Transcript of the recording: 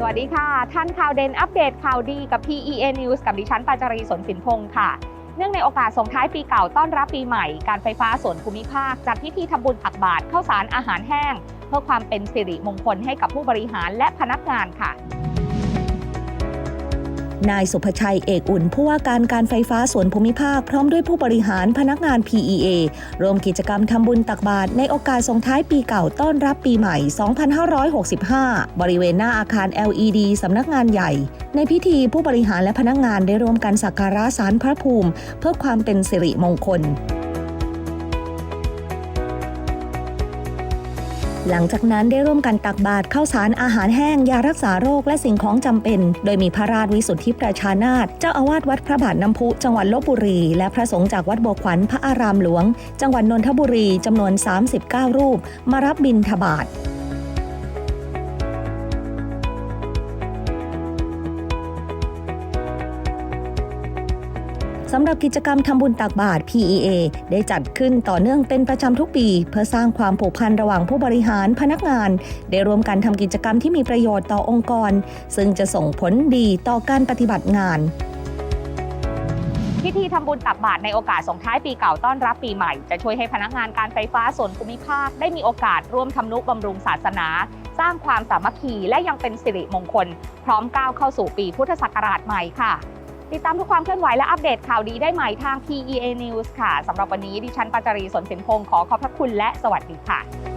สวัสดีค่ะท่านข่าวเด่นอัปเดตข่าวดีกับ PEN News กับดิฉันปาจารีสนสินพงศ์ค่ะ เนื่องในโอกาสส่งท้ายปีเก่าต้อนรับปีใหม่ การไฟฟ้าส่วนภูมิภาค จัดพิธีทำบุญผักบาทเข้าวสารอาหารแห้ง เพื่อความเป็นสิริมงคลให้กับผู้บริหารและพนักงานค่ะ นายสุภชัยเอกอุ่นผู้ว่าการการไฟฟ้าส่วนภูมิภาค พร้อมด้วยผู้บริหารพนักงาน PEA รวมกิจกรรมทำบุญตักบาตรในโอกาสส่งท้ายปีเก่าต้อนรับปีใหม่ 2565 บริเวณหน้าอาคาร LED สำนักงานใหญ่ ในพิธีผู้บริหารและพนักงานได้ร่วมกันสักการะสารพระภูมิ เพื่อความเป็นสิริมงคล หลังจากนั้นได้ร่วมกันตักบาตรข้าวสารอาหารแห้ง ยารักษาโรคและสิ่งของจำเป็น โดยมีพระราชวิสุทธิประชานาถเจ้าอาวาสวัดพระบาทน้ำพุ จังหวัดลบบุรี และพระสงฆ์จากวัดบัวขวัญพระอารามหลวง จังหวัดนนทบุรีจำนวน 39 รูป มารับบิณฑบาต สำหรับกิจกรรมทำบุญตักบาตร PEA ได้จัดขึ้นต่อเนื่องเป็นประจำทุกปี เพื่อสร้างความผูกพันระหว่างผู้บริหารพนักงาน ได้ร่วมกันทำกิจกรรมที่มีประโยชน์ต่อองค์กร ซึ่งจะส่งผลดีต่อการปฏิบัติงานพิธีทำบุญตักบาตรในโอกาสส่งท้ายปีเก่าต้อนรับปีใหม่ จะช่วยให้พนักงานการไฟฟ้าส่วนภูมิภาค ได้มีโอกาสร่วมทำนุบำรุงศาสนา สร้างความสามัคคีและยังเป็นสิริมงคล พร้อมก้าวเข้าสู่ปีพุทธศักราชใหม่ค่ะ ติดตามทุกความเคลื่อนไหวและอัปเดตข่าวดีได้ใหม่ทาง PEA News ค่ะสำหรับวันนี้ดิฉันปาจารีสนสินพงศ์ขอขอบพระคุณและสวัสดีค่ะ